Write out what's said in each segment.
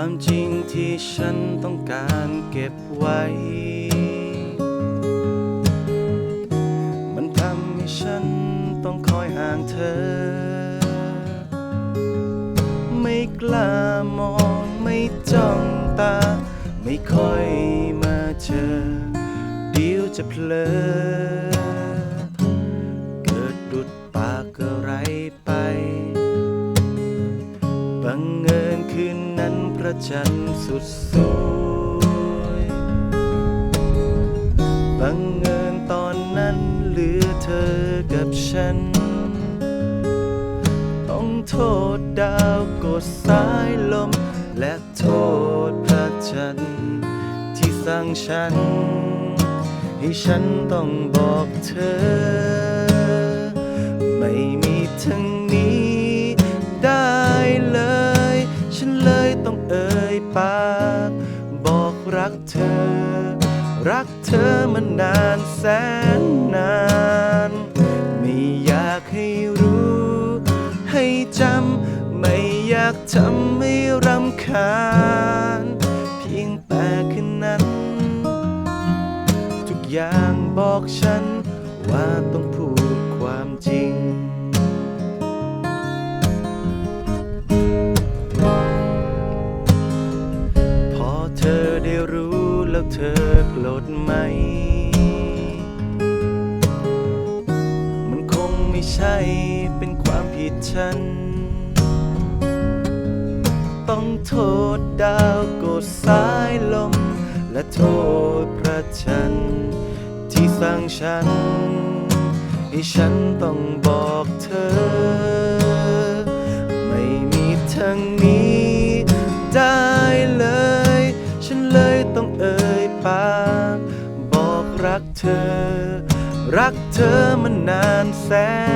ความจริงที่ฉันต้องการเก็บไว้ มันทำให้ฉันต้องคอยห่างเธอ ไม่กล้ามองไม่จ้องตา ไม่ค่อยมาเจอ เดี๋ยวจะเพลอ ระจันทร์สุดสวยบังเอิญตอนนั้นเหลือเธอกับฉัน ต้องโทษดาวกดสายลม และโทษพระจันทร์ที่สั่งฉัน ให้ฉันต้องบอกเธอ ไม่มีทั้ง แสนนาน ไม่อยากให้รู้ ให้จำ ไม่อยากทำให้รำคาญ เพียงแต่คืนนั้น ทุกอย่างบอกฉัน ว่าต้องพูดความจริงพอเธอได้รู้แล้วเธอ ใช่เป็นความผิดฉัน ต้องโทษดาวกดสายลม และโทษพระจัน ที่สั่งฉัน ให้ฉันต้องบอกเธอ ไม่มีทางนี้ได้เลย ฉันเลยต้องเอ่ยปาก บอกรักเธอ รักเธอมานานแส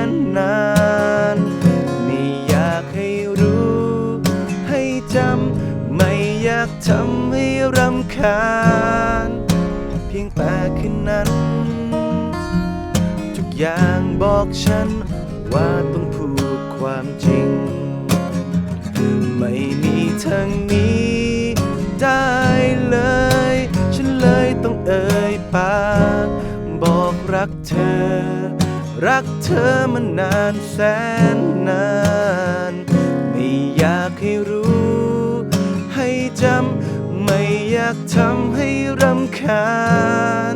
นนาน ไม่อยากให้รู้ ให้จำ ไม่อยากทำให้รำคาญ เพียงแต่คืนนั้น ทุกอย่างบอกฉัน ว่าต้องพูดความจริง ไม่มีทางนี้ได้เลย ฉันเลยต้องเอ่ยปากบอก รักเธอ รักเธอมานานแสนนาน ไม่อยากให้รู้ ให้จำ ไม่อยากทำให้รำคาญ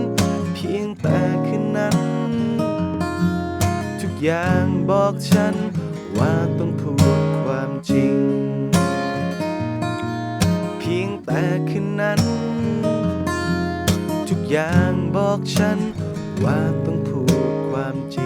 เพียงแต่คืนนั้น ทุกอย่างบอกฉันว่าต้องพูดความจริง เพียงแต่คืนนั้น ทุกอย่างบอกฉัน ว่าต้องพูดความจริง